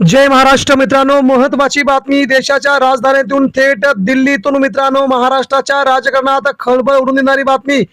जय महाराष्ट्र मित्रांनो महत्वाची बातमी देशाच्या राजधानीतून थेट दिल्लीतून मित्रांनो महाराष्ट्राच्या राजकारणात खळबळ उडून देणारी बातमी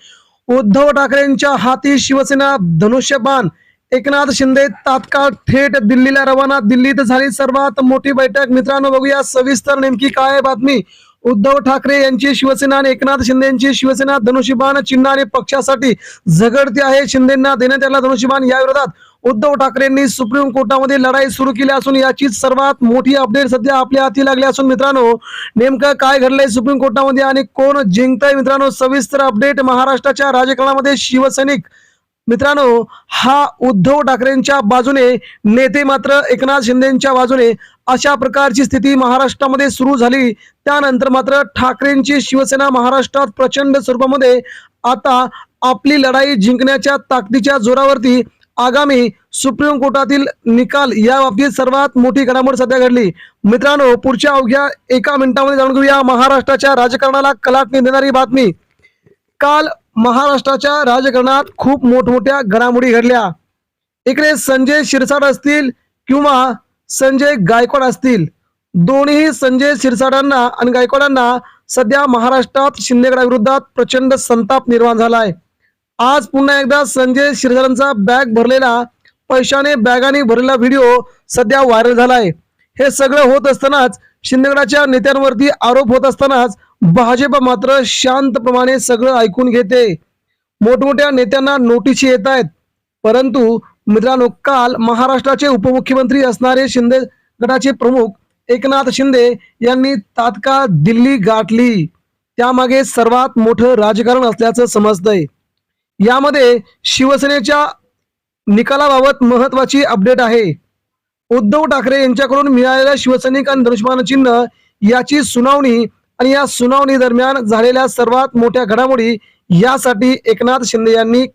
उद्धव ठाकरेंच्या हाती शिवसेना धनुष्यबाण एकनाथ शिंदे तात्काळ थेट दिल्लीला रवाना दिल्लीत झाली सर्वात मोठी बैठक. मित्रांनो बघूया सविस्तर नेमकी काय बातमी. उद्धव ठाकरे यांची शिवसेना आणि एकनाथ शिंदे यांची शिवसेना धनुष्यबाण चिन्ह आणि पक्षासाठी झगडते आहे. शिंदेना देण्यात आला धनुष्यबाण या विरोधात उद्धव ठाकरेंनी सुप्रीम कोर्टामध्ये लढाई सुरू केली असून याची सर्वात मोठी अपडेट सध्या आपल्या हाती लागली असून मित्रांनो नेमकं काय घडलंय सुप्रीम कोर्टामध्ये आणि कोण जिंकतंय मित्रांनो? सविस्तर अपडेट महाराष्ट्राच्या राजकारणामध्ये शिवसैनिक मित्रांनो हा उद्धव ठाकरेंच्या बाजूने नेते मात्र एकनाथ शिंदेच्या बाजूने अशा प्रकारची स्थिती महाराष्ट्रामध्ये सुरू झाली. त्यानंतर मात्र ठाकरेंची शिवसेना महाराष्ट्रात प्रचंड स्वरूपामध्ये आता आपली लढाई जिंकण्याच्या ताकदीच्या जोरावरती आगामी सुप्रीम कोर्टातील निकाल या बाबतीत सर्वात मोठी घडामोड सध्या घडली. मित्रांनो पुढच्या अवघ्या एका मिनिटामध्ये जाणून घेऊया महाराष्ट्राच्या राजकारणाला कलाटणी देणारी बातमी. काल महाराष्ट्राच्या राजकारणात खूप मोठमोठ्या घडामोडी घडल्या. इकडे संजय शिरसाट असतील किंवा संजय गायकवाड असतील. दोन्ही संजय शिरसाटांना आणि गायकवाडांना सध्या महाराष्ट्रात शिंदेगडाविरोधात प्रचंड संताप निर्माण झाला आहे आज पुन्हा एकदा संजय शिरसाटांचा बॅग भरलेला पैशाने बॅगाने भरलेला व्हिडिओ सध्या व्हायरल झाला आहे हे सगळं होत असतानाच शिंदेगडाच्या नेत्यांवरती आरोप होत असतानाच भाजप मात्र शांतप्रमाणे सगळं ऐकून घेते. मोठमोठ्या नेत्यांना नोटीस येत आहेत परंतु मित्रांनो काल महाराष्ट्राचे उपमुख्यमंत्री असणारे शिंदे गटाचे प्रमुख एकनाथ शिंदे यांनी तात्काळ दिल्ली गाठली. त्यामागे सर्वात मोठं राजकारण असल्याचं समजतंय. यामध्ये शिवसेनेच्या निकालाबाबत महत्वाची अपडेट आहे. उद्धव ठाकरे यांच्याकडून मिळालेल्या शिवसैनिक आणि धनुष्यबाण चिन्ह याची सुनावणी आणि या सुनावणी दरम्यान झालेल्या सर्वात मोठ्या घडामोडी यासाठी एकनाथ शिंदे यांनी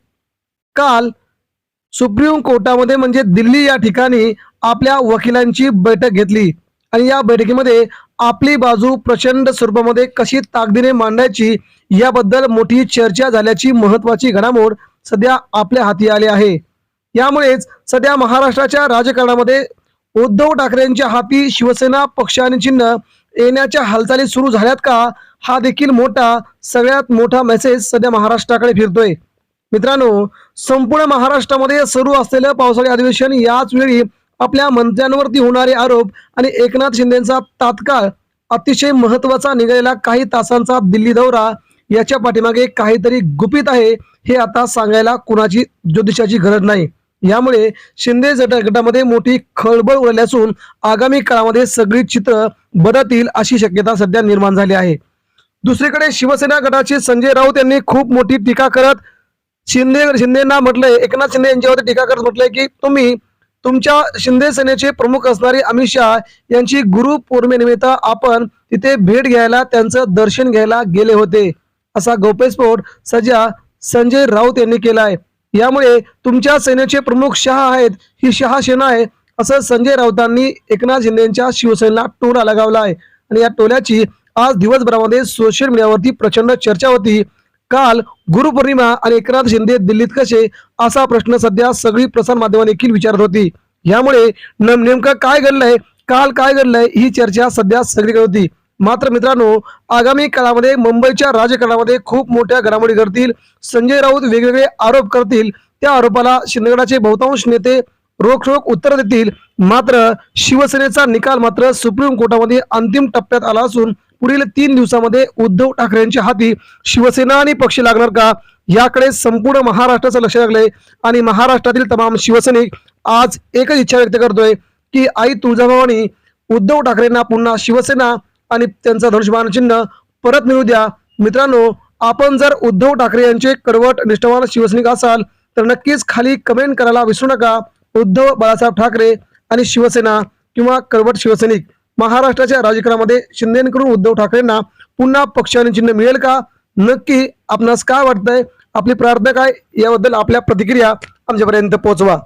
काल सुप्रीम कोर्टामध्ये म्हणजे दिल्ली या ठिकाणी आपल्या वकिलांची बैठक घेतली. आणि या बैठकीमध्ये आपली बाजू प्रचंड स्वरूपामध्ये कशी ताकदीने मांडायची याबद्दल मोठी चर्चा झाल्याची महत्वाची घडामोड सध्या आपल्या हाती आली आहे. यामुळेच सध्या महाराष्ट्राच्या राजकारणामध्ये उद्धव ठाकरेंच्या हाती शिवसेना पक्षाने चिन्ह येण्याच्या हालचाली सुरू झाल्यात का? हा देखील मोठा सगळ्यात मोठा मेसेज सध्या महाराष्ट्राकडे फिरतोय. मित्रांनो संपूर्ण महाराष्ट्रामध्ये सुरू असलेलं पावसाळी अधिवेशन याच वेळी आपल्या मंत्र्यांवरती होणारे आरोप आणि एकनाथ शिंदेचा तात्काळ अतिशय महत्त्वाचा निघालेला काही तासांचा दिल्ली दौरा याच्या पाठीमागे काहीतरी गुपित आहे हे आता सांगायला कुणाची ज्योतिषाची गरज नाही. यामुळे शिंदे गट- गटामध्ये मोठी खळबळ उडाली असून आगामी काळामध्ये सगळी चित्र बदलतील अशी शक्यता सध्या निर्माण झाली आहे. दुसरीकडे शिवसेना गटाचे संजय राऊत यांनी खूप मोठी टीका करत शिंदे शिंदेना म्हटलंय एकनाथ शिंदे यांच्यावरती टीका करत म्हटलंय की तुम्ही तुमच्या शिंदे सेनेचे प्रमुख असणारे अमित शहा यांची गुरु पौर्णिमेनिमित्त आपण तिथे भेट घ्यायला त्यांचं दर्शन घ्यायला गेले होते असा गौप्यस्फोट सध्या संजय राऊत यांनी केला आहे. यामुळे तुमच्या सेनेचे प्रमुख शहा आहेत. ही शहा सेना आहे. असं संजय राऊतांनी एकनाथ शिंदेच्या शिवसेनेला टोला लगावला आहे. आणि या टोल्याची आज दिवसभरामध्ये सोशल मीडियावरती प्रचंड चर्चा होती. काल गुरुपौर्णिमा आणि एकनाथ शिंदे दिल्लीत कसे? असा प्रश्न सध्या सगळी प्रसारमाध्यम देखील विचारत होती. यामुळे नेमकं काय घडलंय? काल काय घडलंय? ही चर्चा सध्या सगळीकडे होती. मात्र मित्रांनो आगामी काळामध्ये मुंबईच्या राजकारणामध्ये खूप मोठ्या घडामोडी घडतील. संजय राऊत वेगवेगळे आरोप करतील. त्या आरोपाला शिंदेगडाचे बहुतांश नेते रोखरोख उत्तर देतील. मात्र शिवसेनेचा निकाल मात्र सुप्रीम कोर्टामध्ये अंतिम टप्प्यात आला असून पुढील तीन दिवसामध्ये उद्धव ठाकरेंच्या हाती शिवसेना आणि पक्ष लागणार का? याकडे संपूर्ण महाराष्ट्राचं लक्ष लागलंय आणि महाराष्ट्रातील तमाम शिवसैनिक आज एकच इच्छा व्यक्त करतोय की आई तुळजाभवानी उद्धव ठाकरेंना पुन्हा शिवसेना आणि त्यांचा धनुष्यबाण चिन्ह परत मिळू द्या. मित्रांनो आपण जर उद्धव ठाकरे यांचे कडवट निष्ठावान शिवसैनिक असाल तर नक्कीच खाली कमेंट करायला विसरू नका. उद्धव बाळासाहेब ठाकरे आणि शिवसेना किंवा कडवट शिवसैनिक महाराष्ट्राच्या राजकारणामध्ये शिंदेकडून उद्धव ठाकरेंना पुन्हा पक्ष आणि चिन्ह मिळेल का? नक्की आपणास काय वाटतंय? आपली प्रार्थना काय? याबद्दल आपल्या प्रतिक्रिया आमच्यापर्यंत पोहोचवा.